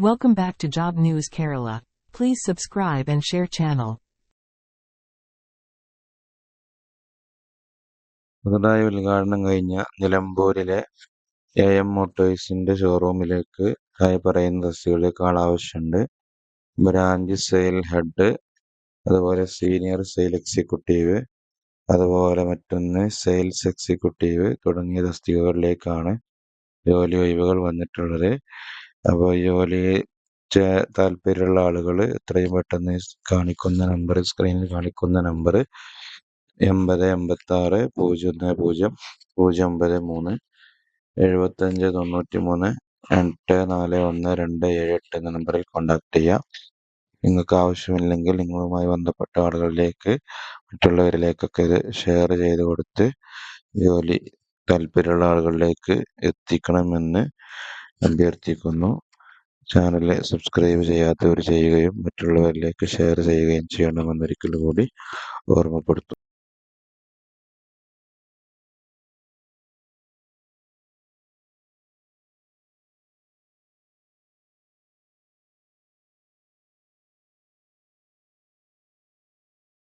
Welcome back to Job News Kerala. Please subscribe and share channel. പുതുതായി ഉദ്ഘാടനം കഴിഞ്ഞ നിലമ്പൂരിലെ എ എം മോട്ടോഴ്സിന്റെ ഷോറൂമിലേക്ക് ആയി പറയുന്ന തസ്തികകളിലേക്ക് ആൾ ആവശ്യമുണ്ട് ബ്രാഞ്ച് സെയിൽ ഹെഡ് അതുപോലെ സീനിയർ സെയിൽ എക്സിക്യൂട്ടീവ് അതുപോലെ മറ്റൊന്ന് സെയിൽസ് എക്സിക്യൂട്ടീവ് തുടങ്ങിയ തസ്തികകളിലേക്കാണ് ജോലി ഒഴിവുകൾ വന്നിട്ടുള്ളത് അപ്പോൾ ചെ- താല്പര്യമുള്ള ആളുകൾ എത്രയും പെട്ടെന്ന് കാണിക്കുന്ന നമ്പർ സ്ക്രീനിൽ കാണിക്കുന്ന നമ്പർ എൺപത് എൺപത്തി ആറ് പൂജ്യം ഒന്ന് പൂജ്യം പൂജ്യം ഒമ്പത് മൂന്ന് എഴുപത്തഞ്ച് തൊണ്ണൂറ്റി മൂന്ന് എട്ട് നാല് ഒന്ന് രണ്ട് ഏഴ് എട്ട് എന്ന നമ്പറിൽ കോൺടാക്ട് ചെയ്യാം. നിങ്ങൾക്ക് ആവശ്യമില്ലെങ്കിൽ നിങ്ങളുമായി ബന്ധപ്പെട്ട ആളുകളിലേക്ക് മറ്റുള്ളവരിലേക്കൊക്കെ ഇത് ഷെയർ ചെയ്ത് കൊടുത്ത് ജോലി താല്പര്യമുള്ള ആളുകളിലേക്ക് എത്തിക്കണമെന്ന് അഭ്യർത്ഥിക്കുന്നു. ചാനൽ സബ്സ്ക്രൈബ് ചെയ്യാത്തവർ ചെയ്യുകയും മറ്റുള്ളവരിലേക്ക് ഷെയർ ചെയ്യുകയും ചെയ്യണമെന്നൊരിക്കൽ കൂടി ഓർമ്മപ്പെടുത്തുന്നു.